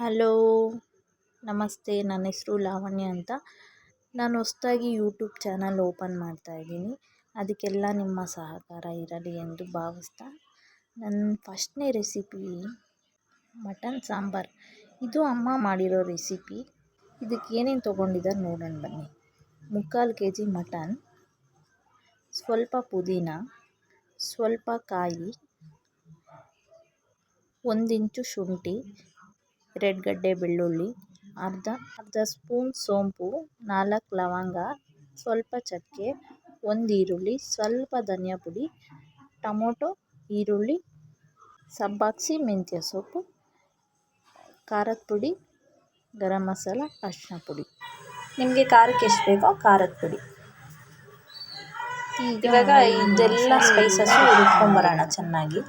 Hello, ನಮಸ್ತೆ. ನನ್ನ ಹೆಸರು ಲಾವಣ್ಯ ಅಂತ. ನಾನು ಹೊಸ್ದಾಗಿ ಯೂಟ್ಯೂಬ್ ಚಾನಲ್ ಓಪನ್ ಮಾಡ್ತಾ ಇದ್ದೀನಿ. ಅದಕ್ಕೆಲ್ಲ ನಿಮ್ಮ ಸಹಕಾರ ಇರಲಿ ಎಂದು ಭಾವಿಸ್ತಾ. ನನ್ನ ಫಸ್ಟ್ನೇ ರೆಸಿಪಿ ಮಟನ್ ಸಾಂಬಾರು. ಇದು ಅಮ್ಮ ಮಾಡಿರೋ ರೆಸಿಪಿ. ಇದಕ್ಕೆ ಏನೇನು ತೊಗೊಂಡಿದ್ದಾರೆ ನೋಡೋಣ ಬನ್ನಿ. ಮುಕ್ಕಾಲು ಕೆ ಜಿ ಮಟನ್, ಸ್ವಲ್ಪ ಪುದೀನ, ಸ್ವಲ್ಪ ಕಾಯಿ ಒಂದಿಂಚು ಶುಂಠಿ ರೆಡ್ ಗಡ್ಡೆ ಬೆಳ್ಳುಳ್ಳಿ, ಅರ್ಧ ಅರ್ಧ ಸ್ಪೂನ್ ಸೋಂಪು, ನಾಲ್ಕು ಲವಂಗ, ಸ್ವಲ್ಪ ಚಕ್ಕೆ, ಒಂದು ಈರುಳ್ಳಿ, ಸ್ವಲ್ಪ ಧನಿಯಾ ಪುಡಿ, ಟೊಮೊಟೊ, ಈರುಳ್ಳಿ ಸಬ್ಬಾಕ್ಸಿ ಮೆಂತ್ಯ ಸೊಪ್ಪು, ಖಾರದ ಪುಡಿ, ಗರಂ ಮಸಾಲ ಅರಿಶಿನ ಪುಡಿ. ನಿಮಗೆ ಖಾರಕ್ಕೆ ಎಷ್ಟು ಬೇಕೋ ಖಾರದ ಪುಡಿ. ಇವಾಗ ಇದೆಲ್ಲ ಸ್ಪೈಸಸ್ಸು ಹುರ್ಕೊಂಬರೋಣ ಚೆನ್ನಾಗಿ.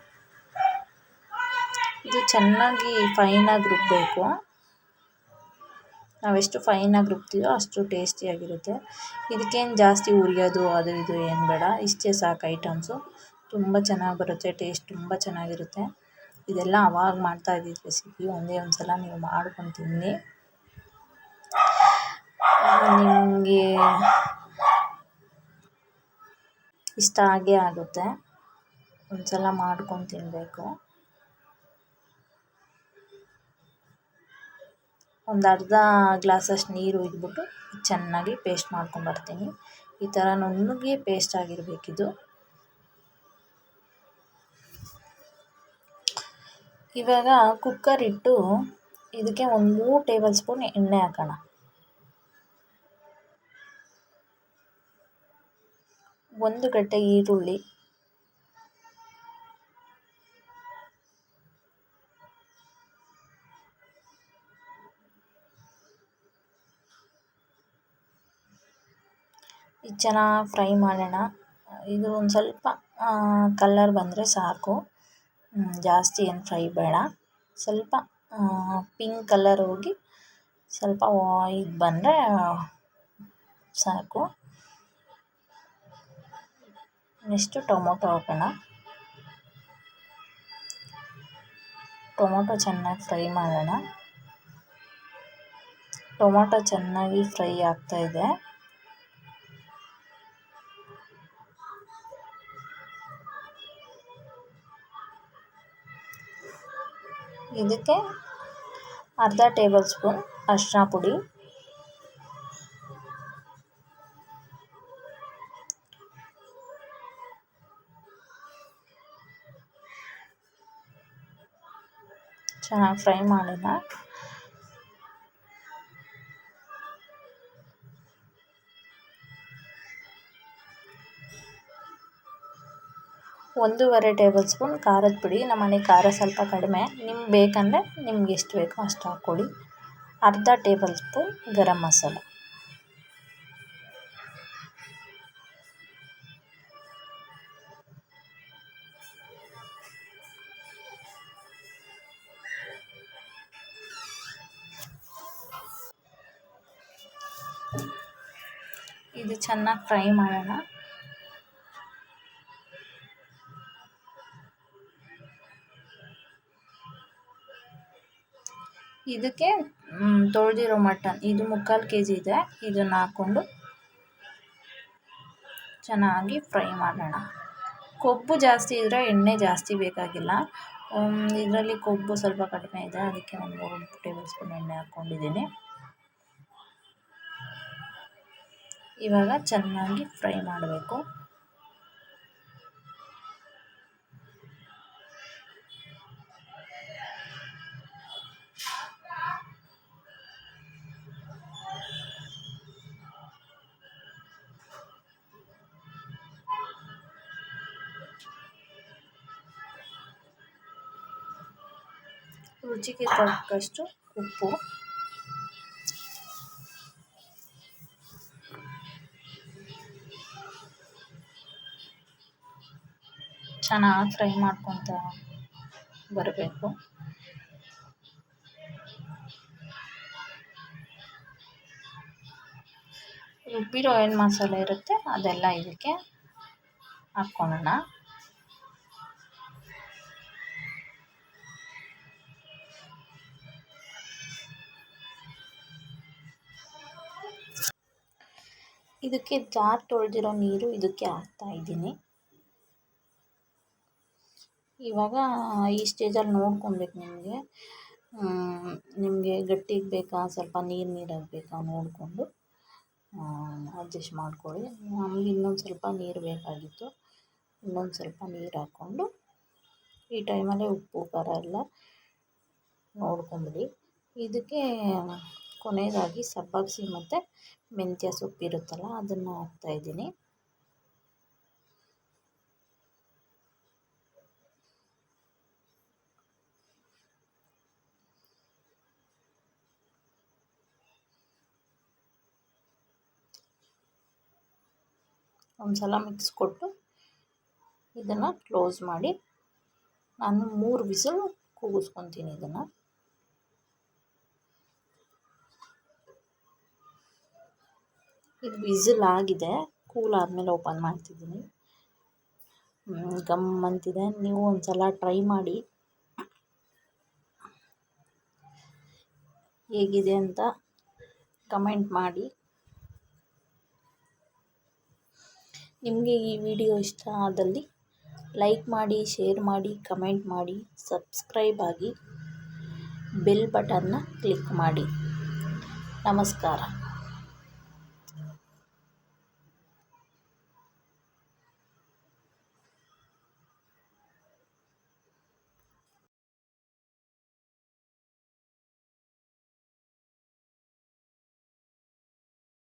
ಇದು ಚೆನ್ನಾಗಿ ಫೈನಾಗಿ ರುಬ್ಬಬೇಕು ನಾವೆಷ್ಟು ಫೈನಾಗಿ ರುಬ್ತೀವೋ ಅಷ್ಟು ಟೇಸ್ಟಿಯಾಗಿರುತ್ತೆ ಇದಕ್ಕೇನು ಜಾಸ್ತಿ ಉರಿಯೋದು, ಅದು ಇದು ಏನು ಬೇಡ. ಇಷ್ಟೇ ಸಾಕು ಐಟಮ್ಸು ತುಂಬ ಚೆನ್ನಾಗಿ ಬರುತ್ತೆ ಟೇಸ್ಟ್ ತುಂಬ ಚೆನ್ನಾಗಿರುತ್ತೆ. ಇದೆಲ್ಲ ಅವಾಗ ಮಾಡ್ತಾ ಇದ್ದಿದ್ದು ರೆಸಿಪಿ ಒಂದೇ ಒಂದು ಸಲ ನೀವು ಮಾಡ್ಕೊಂಡು ತಿನ್ನಿ. ನಿಮಗೆ ಇಷ್ಟ ಆಗೇ ಆಗುತ್ತೆ. ಒಂದು ಸಲ ಮಾಡ್ಕೊಂಡು ತಿನ್ನಬೇಕು ಒಂದು ಅರ್ಧ ಗ್ಲಾಸಷ್ಟು ನೀರು ಇದ್ಬಿಟ್ಟು ಚೆನ್ನಾಗಿ ಪೇಸ್ಟ್ ಮಾಡ್ಕೊಂಬರ್ತೀನಿ ಈ ಥರ ನುಣ್ಣಗೆ ಪೇಸ್ಟ್ ಆಗಿರಬೇಕಿದು. ಇವಾಗ ಕುಕ್ಕರ್ ಇಟ್ಟು ಇದಕ್ಕೆ ಒಂದು ಮೂರು ಟೇಬಲ್ ಸ್ಪೂನ್ ಎಣ್ಣೆ ಹಾಕೋಣ. ಒಂದು ಗಡ್ಡೆ ಈರುಳ್ಳಿ. ಚೆನ್ನಾಗಿ ಫ್ರೈ ಮಾಡೋಣ. ಇದು ಒಂದು ಸ್ವಲ್ಪ ಕಲ್ಲರ್ ಬಂದರೆ ಸಾಕು. ಜಾಸ್ತಿ ಏನು ಫ್ರೈ ಬೇಡ. ಸ್ವಲ್ಪ ಪಿಂಕ್ ಕಲರ್ ಹೋಗಿ ಸ್ವಲ್ಪ ಇದು ಬಂದರೆ ಸಾಕು. ನೆಕ್ಸ್ಟು ಟೊಮೊಟೊ ಹಾಕೋಣ. ಟೊಮೊಟೊ ಚೆನ್ನಾಗಿ ಫ್ರೈ ಮಾಡೋಣ. ಟೊಮೊಟೊ ಚೆನ್ನಾಗಿ ಫ್ರೈ ಆಗ್ತಾಯಿದೆ ಇದಕ್ಕೆ ಅರ್ಧ ಟೇಬಲ್ ಸ್ಪೂನ್ ಅರಿಶಿನ ಪುಡಿ. ಚೆನ್ನಾಗಿ ಫ್ರೈ ಮಾಡೋಣ ಒಂದೂವರೆ ಟೇಬಲ್ ಸ್ಪೂನ್ ಖಾರದ ಪುಡಿ, ನಮ್ಮ ಮನೆ ಖಾರ ಸ್ವಲ್ಪ ಕಡಿಮೆ. ನಿಮ್ಗೆ ಬೇಕಂದರೆ ನಿಮ್ಗೆ ಎಷ್ಟು ಬೇಕೋ ಅಷ್ಟು ಹಾಕ್ಕೊಳ್ಳಿ ಅರ್ಧ ಟೇಬಲ್ ಸ್ಪೂನ್ ಗರಂ ಮಸಾಲ. ಇದು ಚೆನ್ನಾಗಿ ಫ್ರೈ ಮಾಡೋಣ. ಇದಕ್ಕೆ ತೊಳೆದಿರೋ ಮಟನ್. ಇದು ಮುಕ್ಕಾಲು ಕೆ ಜಿ ಇದೆ. ಇದನ್ನು ಹಾಕ್ಕೊಂಡು ಚೆನ್ನಾಗಿ ಫ್ರೈ ಮಾಡೋಣ. ಕೊಬ್ಬು ಜಾಸ್ತಿ ಇದ್ದರೆ ಎಣ್ಣೆ ಜಾಸ್ತಿ ಬೇಕಾಗಿಲ್ಲ. ಇದರಲ್ಲಿ ಕೊಬ್ಬು ಸ್ವಲ್ಪ ಕಡಿಮೆ ಇದೆ. ಅದಕ್ಕೆ ಒಂದು ಟೇಬಲ್ ಸ್ಪೂನ್ ಎಣ್ಣೆ ಹಾಕ್ಕೊಂಡಿದ್ದೀನಿ. ಇವಾಗ ಚೆನ್ನಾಗಿ ಫ್ರೈ ಮಾಡಬೇಕು. ರುಚಿಗೆ ತಕ್ಕಷ್ಟು ಉಪ್ಪು. ಚೆನ್ನಾಗಿ ಫ್ರೈ ಮಾಡ್ಕೊತ ಬರಬೇಕು. ರುಬ್ಬಿರೋ ಏನು ಮಸಾಲೆ ಇರುತ್ತೆ ಅದೆಲ್ಲ ಇದಕ್ಕೆ ಹಾಕ್ಕೊಳ್ಳೋಣ. ಇದಕ್ಕೆ ಜಾರ್ ತೊಳೆದಿರೋ ನೀರು ಇದಕ್ಕೆ ಹಾಕ್ತಾ ಇದ್ದೀನಿ. ಇವಾಗ ಈ ಸ್ಟೇಜಲ್ಲಿ ನೋಡ್ಕೊಬೇಕು ನಿಮಗೆ. ನಿಮಗೆ ಗಟ್ಟಿಗೆ ಬೇಕಾ, ಸ್ವಲ್ಪ ನೀರು ನೀರಾಗಿ ಬೇಕಾ ನೋಡಿಕೊಂಡು ಅಡ್ಜಸ್ಟ್ ಮಾಡ್ಕೊಳ್ಳಿ. ನಮಗೆ ಇನ್ನೊಂದು ಸ್ವಲ್ಪ ನೀರು ಬೇಕಾಗಿತ್ತು. ಇನ್ನೊಂದು ಸ್ವಲ್ಪ ನೀರು ಹಾಕ್ಕೊಂಡು, ಈ ಟೈಮಲ್ಲೇ ಉಪ್ಪು, ಖಾರ ಎಲ್ಲ ನೋಡ್ಕೊಂಬಿಡಿ. ಇದಕ್ಕೆ ಕೊನೆಯದಾಗಿ ಸಬ್ಬಗ್ಸಿ ಮತ್ತು ಮೆಂತ್ಯ ಸೊಪ್ಪು ಇರುತ್ತಲ್ಲ, ಅದನ್ನು ಹಾಕ್ತಾಯಿದ್ದೀನಿ ಒಂದು ಸಲ ಮಿಕ್ಸ್ ಕೊಟ್ಟು ಇದನ್ನು ಕ್ಲೋಸ್ ಮಾಡಿ ನಾನು ಮೂರು ವಿಸಲ್ ಕೂಗಿಸ್ಕೊತೀನಿ ಇದನ್ನು. ಇದು ವಿಸಿಲ್ ಆಗಿದೆ. ಕೂಲ್ ಆದಮೇಲೆ ಓಪನ್ ಮಾಡ್ತಿದ್ದೀನಿ. ಗಮ್ ಅಂತಿದೆ. ನೀವು ಒಂದು ಸಲ ಟ್ರೈ ಮಾಡಿ. ಹೇಗಿದೆ ಅಂತ ಕಮೆಂಟ್ ಮಾಡಿ. ನಿಮಗೆ ಈ ವಿಡಿಯೋ ಇಷ್ಟ ಆದಲ್ಲಿ ಲೈಕ್ ಮಾಡಿ, ಶೇರ್ ಮಾಡಿ, ಕಮೆಂಟ್ ಮಾಡಿ, ಸಬ್ಸ್ಕ್ರೈಬ್ ಆಗಿ ಬೆಲ್ ಬಟನ್ನ ಕ್ಲಿಕ್ ಮಾಡಿ. ನಮಸ್ಕಾರ.